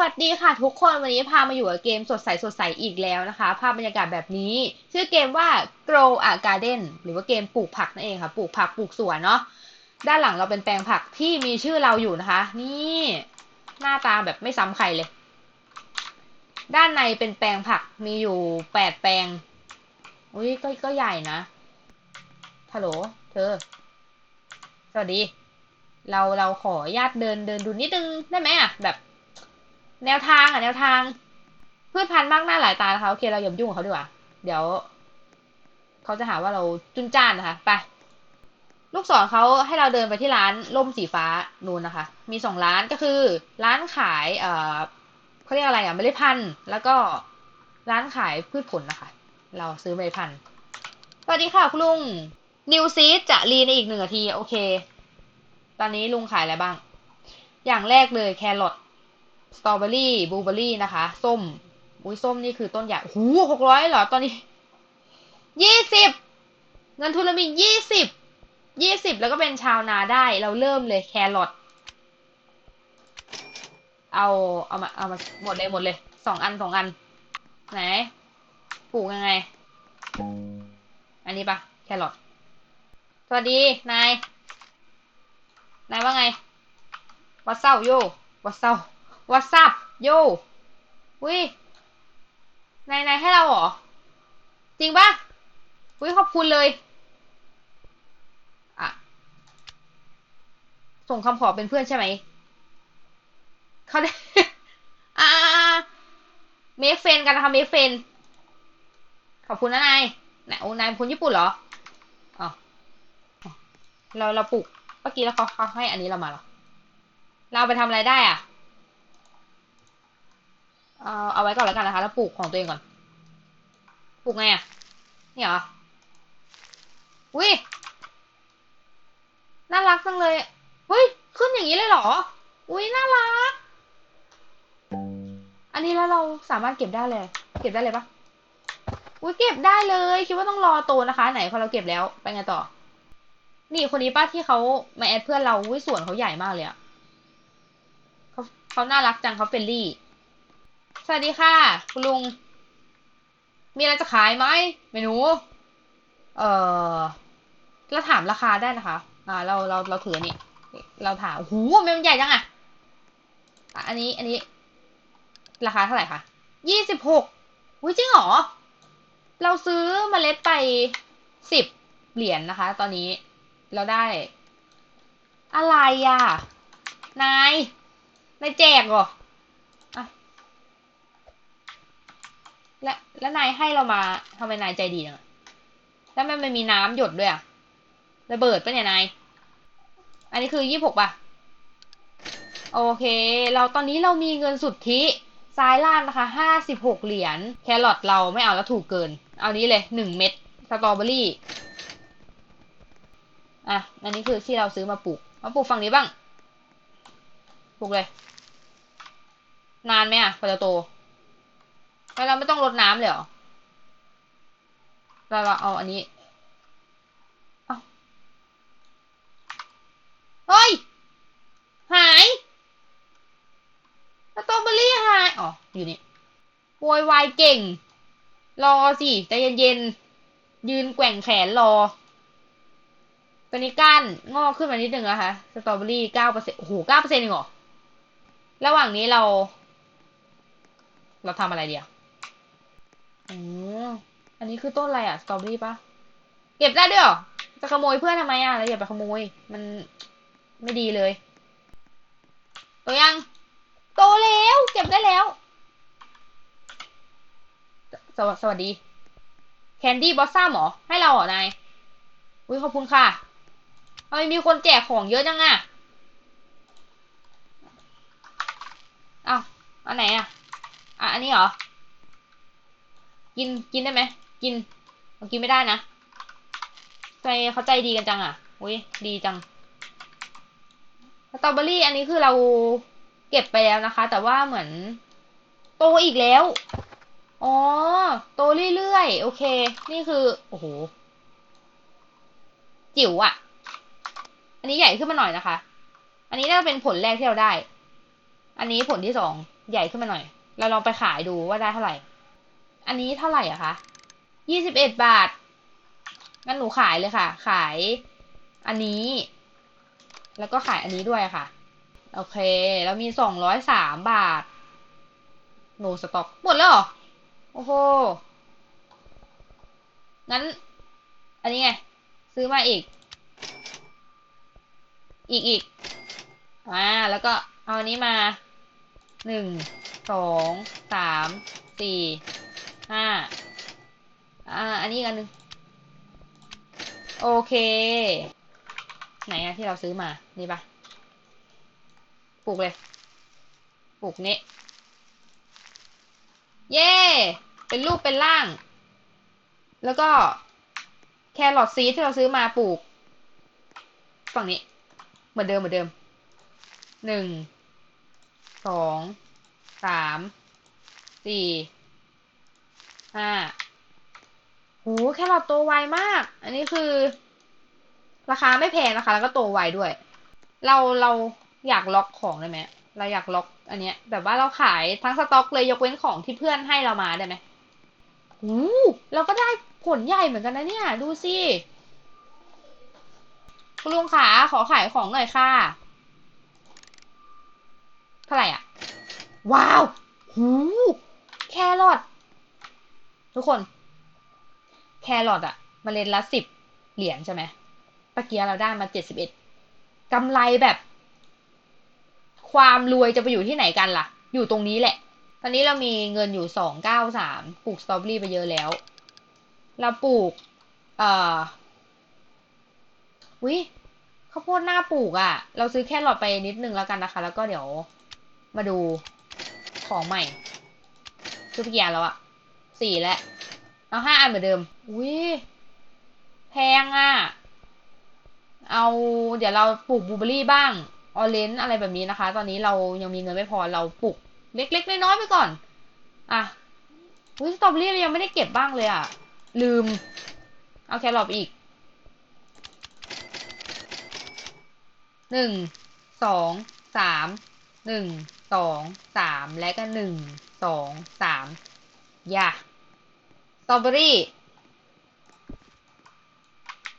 วัสดีค่ะทุกคนวันนี้พามาอยู่กับเกมสดใสสดใสอีกแล้วนะคะ ภาพบรรยากาศแบบนี้ ชื่อเกมว่า Grow a Garden หรือว่าเกมปลูกผักนั่นเองค่ะ ปลูกผักปลูกสวนเนาะด้านหลังเราเป็นแปลงผักที่มีชื่อเราอยู่นะคะ นี่หน้าตาแบบไม่ซ้ำใครเลย ด้านในเป็นแปลงผักมีอยู่แปดแปลงอุ้ยก็ก็ใหญ่นะฮัลโหลเธอ สวัสดี เราเราขออนุญาตเดินเดินดูนิดนึงได้ไหมอะแบบ แนวทางอะแนวทางพืชพันธุ์มากหน้าหลายตานะคะโอเคเราอย่ายุ่งกับเขาดีกว่า เดี๋ยวเขาจะหาว่าเราจุนจ้านนะคะ ไป ลูกศรเขาให้เราเดินไปที่ร้านล่มสีฟ้านูนนะคะ มีสองร้านก็คือ ร้านขายเอ่อเขาเรียกอะไรอะเมล็ดพันธุ์ แล้วก็ร้านขายพืชผลนะคะ เราซื้อเมล็ดพันธุ์สวัสดีค่ะคุณลุงนิวซีดจะรีในอีกหนึ่งนาที โอเค ตอนนี้ลุงขายอะไรบ้าง อย่างแรกเลยแครอท สตรอเบอรี่บลูเบอรี่นะคะ ส้มอุ้ยส้มนี่คือต้นใหญ่หูหกร้อยเหรอตอนนี้ยี่สิบเงินทุนเรามียี่สิบยี่สิบแล้วก็เป็นชาวนาได้ เราเริ่มเลยแครอทเอาเอามาเอามาหมดเลยหมดเลยสองอันสองอัน ไหนปลูกยังไง อันนี้ปะแครอทสวัสดีนายนายว่าไงวัดเศร้าโยวัดเศร้า วัดซับโยวินายนายให้เราเหรอ จริงปะวิขอบคุณเลยอะส่งคำขอเป็นเพื่อนใช่ไหมเขาได้อ่าเมคเฟนกันนะคะเมคเฟนขอบคุณนะนายนายโอ้นายเป็นคนญี่ปุ่นเหรออ๋อเราเราปลูกเมื่อกี้แล้วเขาเขาให้อันนี้เรามาเหรอ เราเอาไปทำอะไรได้อะ เอาเอาไว้ก่อนแล้วกันนะคะ แล้วปลูกของตัวเองก่อน ปลูกไงอะ นี่เหรอ อุ้ย น่ารักจังเลย เฮ้ย ขึ้นอย่างนี้เลยเหรอ อุ้ยน่ารัก อันนี้แล้วเราสามารถเก็บได้เลย เก็บได้เลยปะอุ้ยเก็บได้เลย คิดว่าต้องรอโตนะคะ ไหนพอเราเก็บแล้ว ไปไงต่อ นี่คนนี้ป้าที่เขามาแอดเพื่อนเราอุ้ยสวนเขาใหญ่มากเลยอะเขาเขาน่ารักจังเขาเฟรนลี่ สวัสดีค่ะ คุณลุง มีอะไรจะขายไหมเมนู เอ่อเราถามราคาได้นะคะ อ่า เราเราเราถือนนี้เราถามโอ้โหมันใหญ่จังอะอะอันนี้อันนี้ ราคาเท่าไหร่คะยี่สิบหกอุ้ยจริงเหรอ เราซื้อเมล็ดไปสิบเหรียญนะคะ ตอนนี้ เราได้ อะไรอะนายนายแจกเหรอ และแล้วนายให้เรามาทำไมนายใจดีจังอะแล้วมันไม่มีน้ำหยดด้วยอะระเบิดปะเนี่ยนาย อันนี้คือยี่หกป่ะ โอเค เราตอนนี้เรามีเงินสุทธิซ้ายล่างนะคะห้าสิบหกเหรียญ แครอทเราไม่เอาแล้วถูกเกิน เอานี้เลยหนึ่งเม็ดสตรอเบอรี่ อะ อันนี้คือที่เราซื้อมาปลูก มาปลูกฝั่งนี้บ้าง ปลูกเลย นานไหมอะกว่าจะโต เราไม่ต้องรดน้ำเลยเหรอ เราเราเอาอันนี้เอาเฮ้ย หายสตรอเบอรี่หาย อ๋อ อยู่นี่โวยวายเก่ง รอสิใจเย็นๆ ยืนแกว่งแขนรอตอนนี้ก้านงอกขึ้นมานิดนึงนะคะสตรอเบอรี่เก้าเปอร์เซ็นต์โอ้โหเก้าเปอร์เซ็นต์เองเหรอ ระหว่างนี้เรา เราทำอะไรเดีอะ อ๋ออันนี้คือต้นอะไรอะสตรอเบอรี่ปะเก็บได้ด้วยหรอ จะขโมยเพื่อนทำไมอะเราอย่าไปขโมย มันไม่ดีเลยตัวยัง โตแล้ว เก็บได้แล้ว สวสวัสดี แคนดี้บอสซ่าหมอ ให้เราเหรอนาย อุ้ยขอบคุณค่ะทำไมมีคนแจกของเยอะจังอะอ้าวอันไหนอะอะ อันนี้เหรอ กิน กินได้ไหม กินมันกินไม่ได้นะใจเขาใจดีกันจังอะอุ้ยดีจังสตรอเบอรี่อันนี้คือเราเก็บไปแล้วนะคะ แต่ว่าเหมือน โตอีกแล้ว อ๋อ โตเรื่อยๆ โอเค นี่คือ โอ้โห จิ๋วอะอันนี้ใหญ่ขึ้นมาหน่อยนะคะ อันนี้น่าจะเป็นผลแรกที่เราได้ อันนี้ผลที่สอง ใหญ่ขึ้นมาหน่อย เราลองไปขายดูว่าได้เท่าไหร่ อันนี้เท่าไหร่อะคะยี่สิบเอ็ดบาท งั้นหนูขายเลยค่ะ ขายอันนี้ แล้วก็ขายอันนี้ด้วยค่ะ โอเค แล้วมีสองร้อยสามบาทโนสต็อกหมดแล้วเหรอ โอ้โห งั้น อันนี้ไง ซื้อมาอีก อีกอีกอ่า แล้วก็เอาอันนี้มาหนึ่งสองสามสี่ ห้าอ่า อันนี้อันหนึ่งโอเค ไหนอะที่เราซื้อมา นี่ปะปลูกเลย ปลูกนี้ เย่เป็นรูปเป็นร่าง แล้วก็แครอทซีที่เราซื้อมาปลูก ฝั่งนี้ เหมือนเดิมเหมือนเดิม หนึ่ง สอง สาม สี่ ห้าโหแครอทโตไวมาก อันนี้คือ ราคาไม่แพงนะคะ แล้วก็โตไวด้วย เราเราอยากล็อกของได้ไหมเราอยากล็อก อันเนี้ย แบบว่าเราขายทั้งสต็อกเลยยกเว้นของที่เพื่อนให้เรามาได้ไหมหูเราก็ได้ผลใหญ่เหมือนกันนะเนี่ย ดูสิคุณลุงขาขอขายของหน่อยค่ะ เท่าไหร่อะ ว้าว หู แครอท ทุกคน แครอทอะมเมล็ดละสิบเหรียญใช่ไหมปะเกียเราได้มาเจ็ดสิบเอ็ดกำไรแบบ ความรวยจะไปอยู่ที่ไหนกันล่ะ อยู่ตรงนี้แหละ ตอนนี้เรามีเงินอยู่สองเก้าสามปลูกสตรอเบอรี่ไปเยอะแล้ว เราปลูก เอ่อวิข้าวโพดหน้าปลูกอะ่ะ เราซื้อแค่หลอดไปนิดนึงแล้วกันนะคะ แล้วก็เดี๋ยวมาดูของใหม่ซื้อไปกี่อันแล้วอะ สี่แล้วเอาห้าอันเหมือนเดิม อุ้ยแพงอะ่ะ เอา เดี๋ยวเราปลูกบลูเบอรี่บ้าง ออเรนจ์อะไรแบบนี้นะคะ ตอนนี้เรายังมีเงินไม่พอ เราปลูกเล็กๆน้อยๆไปก่อน อะ อุ้ยสตรอเบอรี่เรายังไม่ได้เก็บบ้างเลยอะ ลืม เอาแครอทอีก หนึ่ง สอง สาม หนึ่ง สอง สาม และก็หนึ่ง สอง สาม อย่า ตรอเบอรี่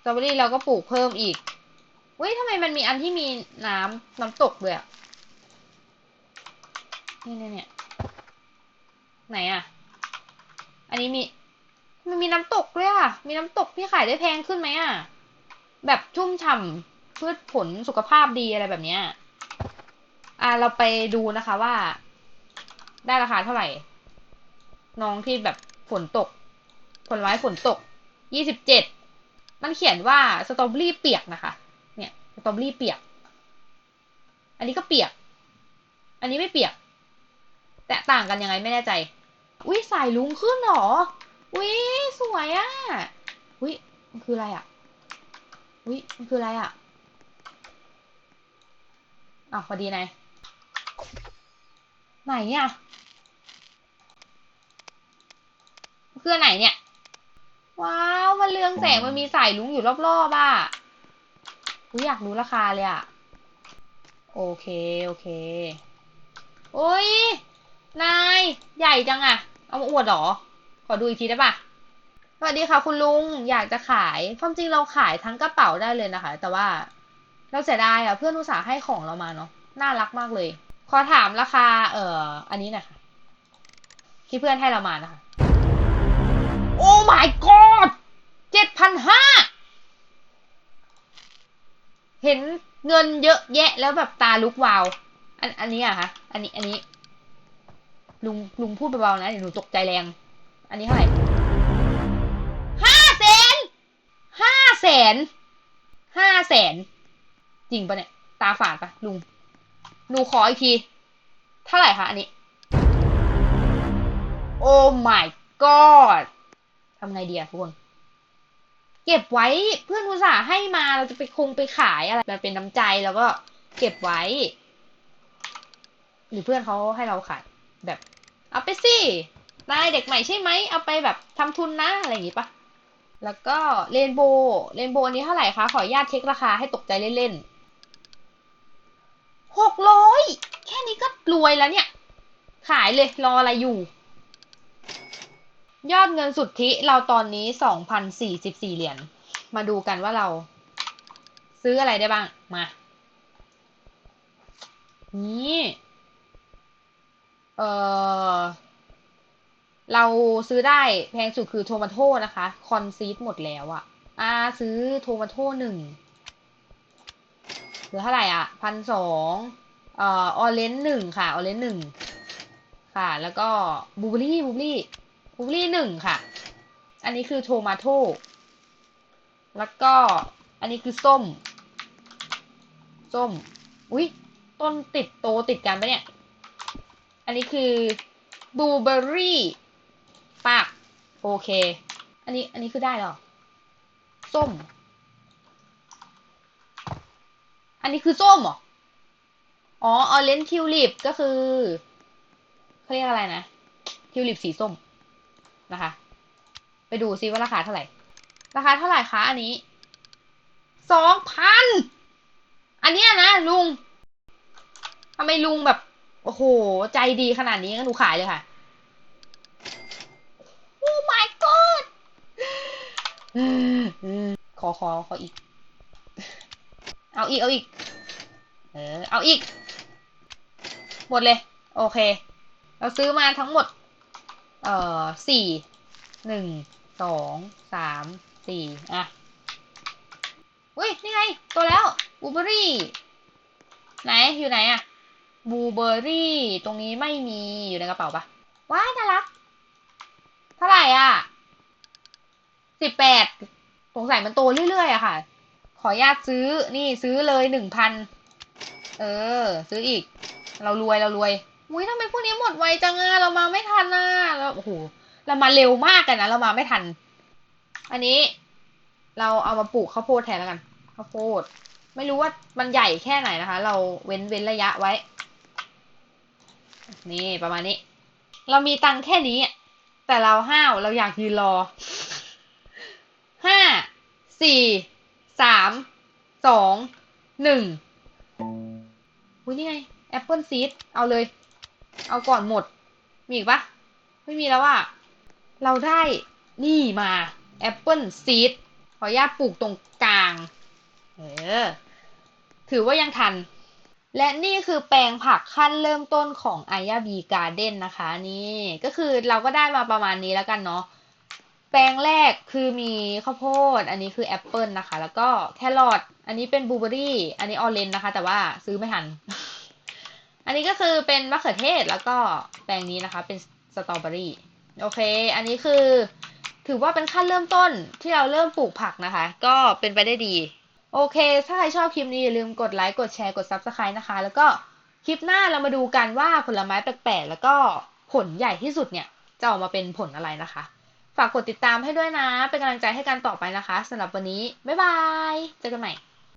สตรอเบอรี่เราก็ปลูกเพิ่มอีกเว้ยทำไมมันมีอันที่มีน้ำน้ำตกด้วยอะนี่เนี่ยเนี่ยไหนอะอันนี้มี มันมีน้ำตกด้วยอะมีน้ำตกที่ขายได้แพงขึ้นไหมอะแบบชุ่มฉ่ำพืชผลสุขภาพดีอะไรแบบเนี้ยอ่าเราไปดูนะคะว่า ได้ราคาเท่าไหร่ น้องที่แบบฝนตก ผลไม้ฝนตกยี่สิบเจ็ดมันเขียนว่าสตรอเบอรี่เปียกนะคะ เนี่ยสตรอเบอรี่เปียก อันนี้ก็เปียก อันนี้ไม่เปียก แต่ต่างกันยังไงไม่แน่ใจ อุ้ยสายลุงขึ้นหรอ อุ้ยสวยอะ่ะ อุ้ยมันคืออะไรอะ่ะ อุ้ยมันคืออะไรอะ่ะอ้าวพอดีนายไหนอะ่ะมันคืออนไหนเนี่ย ว้าวมันเรืองแสงมันมีสายลุงอยู่รอบๆอะอุ้ยอยากรู้ราคาเลยอะ่ะ โอเค โอเค โอ้ย นาย ใหญ่จังอะเอามาอวดหรอ ขอดูอีกทีได้ปะสวัสดีค่ะคุณลุงอยากจะขายความจริงเราขายทั้งกระเป๋าได้เลยนะคะ แต่ว่าเราเสียดายอะเพื่อนอุตส่าห์ให้ของเรามาเนาะน่ารักมากเลย ขอถามราคา เอ่อ อันนี้นะคะที่เพื่อนให้เรามานะคะ โอ้ my god เจ็ดพันห้าเห็นเงินเยอะแยะแล้วแบบตาลุกวาว อันอันนี้อะคะอันนี้อันนี้ ลุงลุงพูดเบาๆนะเดี๋ยวหนูตกใจแรง อันนี้เท่าไหร่ห้าแสนห้าแสนห้าแสนจริงปะเนี่ย ตาฝาดปะลุงหนูขออีกที เท่าไหร่คะอันนี้ โอ้ my god ทำไงดีอะทุกคน เก็บไว้เพื่อนอุตส่าห์ให้มาเราจะไปคงไปขายอะไรมันเป็นน้ำใจแล้วก็เก็บไว้ หรือเพื่อนเขาให้เราขายแบบ เอาไปสินายเด็กใหม่ใช่ไหมเอาไปแบบทำทุนนะอะไรอย่างงี้ปะแล้วก็เรนโบว์เรนโบว์อันนี้เท่าไหร่คะ ขออนุญาตเช็คราคาให้ตกใจเล่นๆหกร้อยแค่นี้ก็รวยแล้วเนี่ย ขายเลยรออะไรอยู่ ยอดเงินสุทธิเราตอนนี้สองพันสี่สิบสี่เหรียญ มาดูกันว่าเรา ซื้ออะไรได้บ้าง มา นี่ เออเราซื้อได้แพงสุดคือโทมาโต้นะคะ คอนซีดหมดแล้วอะอ่า ซื้อโทมาโต้หนึ่งเหลือเท่าไหร่อะพันสองเอ่อออเรนหนึ่งค่ะ ออเรนหนึ่งค่ะ แล้วก็บูเบอรี่บูเบอรี่ บูเบอรี่หนึ่งค่ะ อันนี้คือโทมาโตแล้วก็อันนี้คือส้ม ส้ม อุ้ยต้นติดโตติดกันปะเนี่ย อันนี้คือบลูเบอรี่ปากโอเค อันนี้ อันนี้คือได้หรอ ส้ม อันนี้คือส้มเหรอ อ๋อออเรนทิวลิปก็คือเขาเรียกอะไรนะ ทิวลิปสีส้ม นะคะ ไปดูซิว่าราคาเท่าไหร่ ราคาเท่าไหร่คะอันนี้สองพันอันเนี้ยนะลุงทำไมลุงแบบ โอ้โห ใจดีขนาดนี้งั้นหนูขายเลยค่ะ โอ้ my god อืมอืมขอขอขออีก เอาอีก เอาอีก เออ เอาอีก หมดเลย โอเค เราซื้อมาทั้งหมด เอ่อสี่หนึ่งสองสามสี่อะอุ้ยนี่ไง ตัวแล้วบูเบอรี่ ไหน อยู่ไหนอะบูเบอรี่ ตรงนี้ไม่มีอยู่ในกระเป๋าปะว้ายน่ารัก เท่าไหร่อะสิบแปดสงสัยมันโตเรื่อยๆอะค่ะ ขออนุญาตซื้อนี่ซื้อเลยหนึ่งพันเออ ซื้ออีก เรารวยเรารวย อุ้ยทำไมพวกนี้หมดไวจังอะเรามาไม่ทันอะเราโอ้โหเรามาเร็วมากกันนะเรามาไม่ทัน อันนี้ เราเอามาปลูกข้าวโพดแทนแล้วกันข้าวโพด ไม่รู้ว่ามันใหญ่แค่ไหนนะคะ เราเว้นเว้นระยะไว้ นี่ประมาณนี้ เรามีตังแค่นี้แต่เราห้าวเราอยากยืนรอห้าสี่สามสองหนึ่งอุ้ยนี่ไงแอปเปิลซีดเอาเลย เอาก่อนหมด มีอีกปะไม่มีแล้วอะเราได้นี่มาแอปเปิลซีดขออนุญาตปลูกตรงกลาง เออ ถือว่ายังทัน และนี่คือแปลงผักขั้นเริ่มต้นของไอยาบีการ์เด้นนะคะ นี่ก็คือเราก็ได้มาประมาณนี้แล้วกันเนาะแปลงแรกคือมีข้าวโพด อันนี้คือแอปเปิลนะคะ แล้วก็แครอทอันนี้เป็นบลูเบอรี่ อันนี้ออเรนจ์นะคะ แต่ว่าซื้อไม่ทัน อันนี้ก็คือเป็นมะเขือเทศแล้วก็แปลงนี้นะคะ เป็นสตรอเบอรี่โอเค อันนี้คือ ถือว่าเป็นขั้นเริ่มต้นที่เราเริ่มปลูกผักนะคะ ก็เป็นไปได้ดี โอเค ถ้าใครชอบคลิปนี้อย่าลืมกดไลค์กดแชร์กด Subscribe นะคะ แล้วก็คลิปหน้าเรามาดูกันว่าผลไม้แปลกๆแล้วก็ผลใหญ่ที่สุดเนี่ยจะออกมาเป็นผลอะไรนะคะ ฝากกดติดตามให้ด้วยนะ เป็นกำลังใจให้กันต่อไปนะคะสำหรับวันนี้ บ๊ายบาย เจอกันใหม่